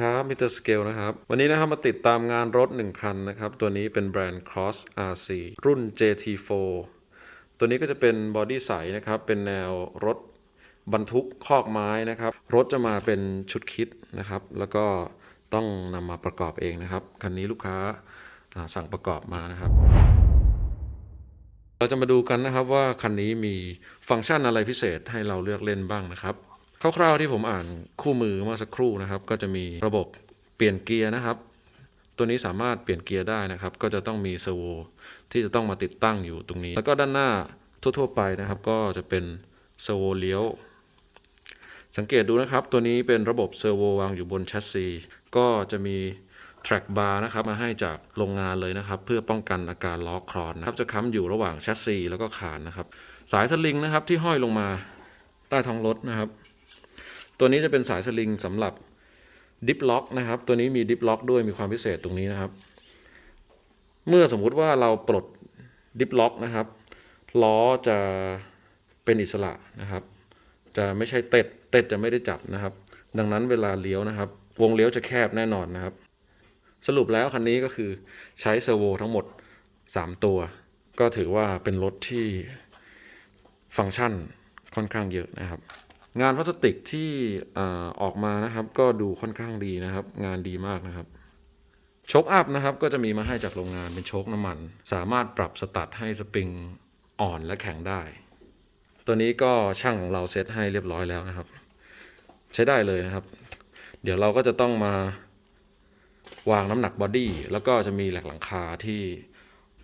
ครับมิเตอร์สเกลนะครับ วันนี้นะครับมาติดตามงานรถ 1 คันนะครับ ตัวนี้เป็นแบรนด์ Cross RC รุ่น JT4 ตัวนี้ก็จะเป็นบอดี้ใสนะครับ เป็นแนวรถบรรทุกคอกไม้นะครับ รถจะมาเป็นชุดคิดนะครับ แล้วก็ต้องนำมาประกอบเองนะครับ คันนี้ลูกค้าสั่งประกอบมานะครับเราจะมาดูกันนะครับว่าคันนี้มีฟังก์ชันอะไรพิเศษให้เราเลือกเล่นบ้างนะครับ คร่าวๆที่ผมอ่านคู่มือเมื่อสักครู่นะครับ ก็จะมีระบบเปลี่ยนเกียร์นะครับ ตัวนี้สามารถเปลี่ยนเกียร์ได้นะครับ ก็จะต้องมีเซอร์โวที่จะต้องมาติดตั้งอยู่ตรงนี้ แล้วก็ด้านหน้าทั่ว ๆ ไปนะครับ ก็จะเป็นเซอร์โวเลี้ยว สังเกตดูนะครับ ตัวนี้เป็นระบบเซอร์โววางอยู่บนแชสซีก็จะมี track bar นะครับมาให้จากโรงงานเลยนะครับ เพื่อป้องกันอาการล้อคลอนนะครับ จะค้ำอยู่ระหว่างแชสซีแล้วก็คานนะครับ สายสลิงนะครับที่ห้อยลงมาใต้ท้องรถนะครับ ตัวนี้จะเป็นสายสลิงสำหรับดิฟล็อกนะครับ ตัวนี้มีดิฟล็อกด้วยมีความพิเศษตรงนี้นะครับ เมื่อสมมุติว่าเราปลดดิฟล็อกนะครับล้อจะเป็นอิสระนะครับ จะไม่ใช่เต็ด เต็ดจะไม่ได้จับนะครับ ดังนั้นเวลาเลี้ยวนะครับ วงเลี้ยวจะแคบแน่นอนนะครับ สรุปแล้วคันนี้ก็คือใช้เซอร์โวทั้งหมด 3 ตัว ก็ถือว่าเป็นรถที่ฟังก์ชันค่อนข้างเยอะนะครับ งานพลาสติกที่อออกมานะครับ ก็ดูค่อนข้างดีนะครับ งานดีมากนะครับโชคอัพนะครับ ก็จะมีมาให้จากโรงงานเป็นโชคน้ำมัน สามารถปรับสตัดให้สปริงอ่อนและแข็งได้ ตัวนี้ก็ช่างของเราเซตให้เรียบร้อยแล้วนะครับ ใช้ได้เลยนะครับ เดี๋ยวเราก็จะต้องมาวางน้ำหนักบอดี้แล้วก็จะมีแหลกหลังคาที่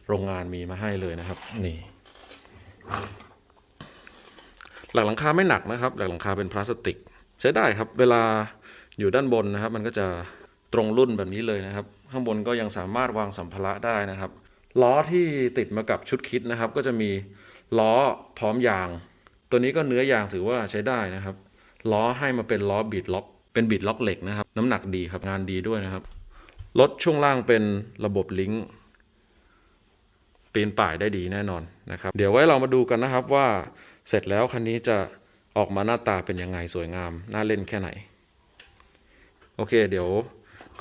โรงงานมีมาให้เลยนะครับ นี่ หลักหลังคาไม่หนักนะครับ หลักหลังคาเป็นพลาสติก ใช้ได้ครับ เวลาอยู่ด้านบนนะครับ มันก็จะตรงรุ่นแบบนี้เลยนะครับ ข้างบนก็ยังสามารถวางสัมภาระได้นะครับ ล้อที่ติดมากับชุดคิดนะครับ ก็จะมีล้อพร้อมยาง ตัวนี้ก็เนื้อยางถือว่าใช้ได้นะครับ ล้อให้มาเป็นล้อบีดล็อก เป็นบีดล็อกเหล็กนะครับ น้ำหนักดีครับงานดีด้วยนะครับรถช่วงล่างเป็นระบบลิงก์ ปีนป่ายได้ดีแน่นอนนะครับ เดี๋ยวไว้เรามาดูกันนะครับว่าเสร็จแล้วคันนี้จะออกมาหน้าตาเป็นยังไงสวยงามน่าเล่นแค่ไหน โอเค เดี๋ยว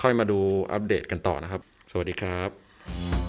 ค่อยมาดูอัปเดตกันต่อนะครับ สวัสดีครับ